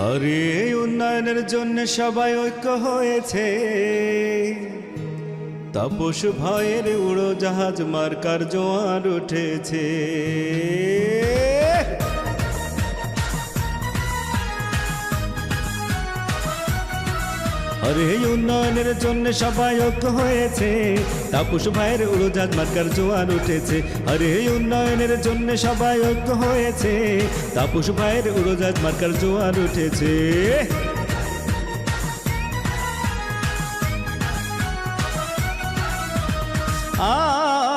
আরে উন্নয়নের জন্য সবাই ঐক্য হয়েছে। তাপস ভয়ের উড়োজাহাজ মার্কার জোয়ার উঠেছে। আরে উন্নয়নের জন্য সবাই ঐক্য হয়েছে। তাপস ভাইয়ের উড়োজাহাজ মার্কার জোয়ার উঠেছে। আরে উন্নয়নের জন্য সবাই ঐক্য হয়েছে। তাপস ভাইয়ের উড়োজাহাজ মার্কার জোয়ার উঠেছে।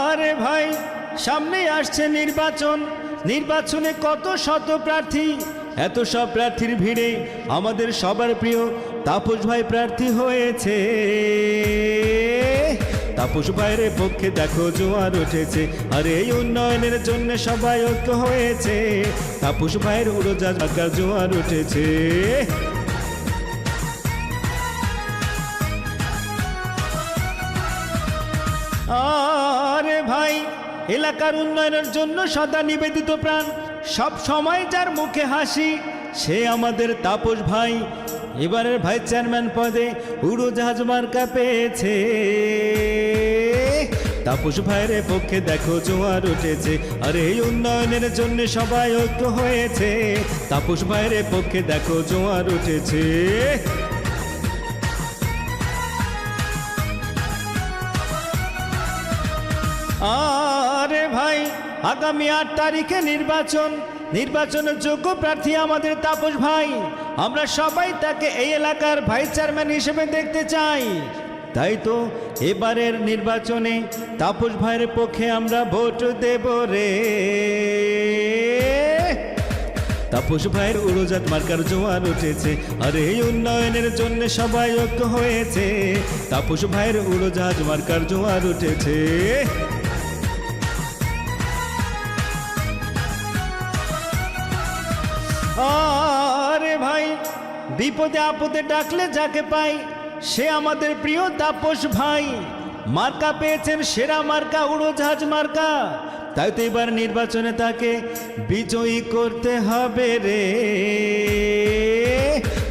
আরে ভাই সামনে আসছে নির্বাচন। নির্বাচনে কত শত প্রার্থী এত সব প্রার্থীর ভিড়ে আমাদের সবার প্রিয় তাপস ভাই প্রার্থী হয়েছে। তাপস ভাইয়ের পক্ষে দেখো জোয়ার উঠেছে, আর এই উন্নয়নের জন্য সবাই ঐক্য হয়েছে। তাপস ভাইয়ের মার্কার জোয়ার উঠেছে। আরে ভাই, এলাকার উন্নয়নের জন্য সদা নিবেদিত প্রাণ। সব সময় যার মুখে হাসি, সে আমাদের তাপস ভাই। এবারের ভাইস চেয়ারম্যান পদে উড়োজাহাজ মার্কা পেয়েছে। তাপস ভাইয়ের পক্ষে দেখো জোয়ার উঠেছে, আর এই উন্নয়নের জন্য সবাই ঐক্য হয়েছে। তাপস ভাইয়ের পক্ষে দেখো জোয়ার উঠেছে। ভাই আগামী আট তারিখে নির্বাচন। নির্বাচনের যোগ্য প্রার্থী আমাদের তাপস ভাই। আমরা সবাই তাকে এই এলাকার ভাইস চেয়ারম্যান হিসেবে দেখতে চাই। তাই তো এবারের নির্বাচনে তাপস ভাইয়ের পক্ষে আমরা ভোট দেব রে। তাপস ভাইয়ের উড়োজাত মার্কার জোয়ার উঠেছে, আর এই উন্নয়নের জন্য সবাই ঐক্য হয়েছে। তাপস ভাইয়ের উড়োজাহাজ মার্কার জোয়ার উঠেছে। আরে ভাই, বিপদে আপদে ডাকলে যাকে পাই, সে আমাদের প্রিয় তাপস ভাই। মার্কা পেয়েছেন সেরা মার্কা, উড়োজাহাজ মার্কা। তাই তো এবার নির্বাচনে তাকে বিজয়ী করতে হবে রে।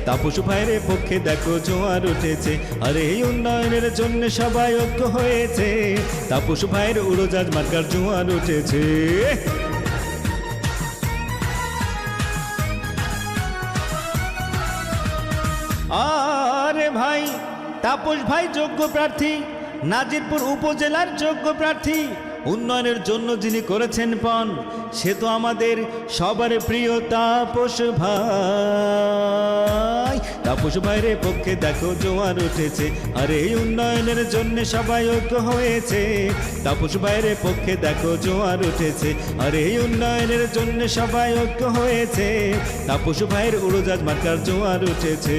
তাপস ভাইয়ের পক্ষে দেখো জোয়ার উঠেছে, আর এই উন্নয়নের জন্য সবাই ঐক্য হয়েছে। তাপস ভাইয়ের উড়োজাহাজ মার্কার জোয়ার উঠেছে। তাপস ভাই যোগ্য প্রার্থী, নাজিরপুর উপজেলার যোগ্য প্রার্থী। উন্নয়নের জন্য যিনি করেছেন পণ সে তো আমাদের সবার প্রিয় তাপস ভাই। তাপস ভাইয়ের পক্ষে দেখো জোয়ার উঠেছে, আর উন্নয়নের জন্য সবাই ঐক্য হয়েছে। তাপস ভাইয়ের পক্ষে দেখো জোয়ার উঠেছে, আর উন্নয়নের জন্য সবাই ঐক্য হয়েছে। তাপস ভাইয়ের উড়োজাজ মার্কার জোয়ার উঠেছে।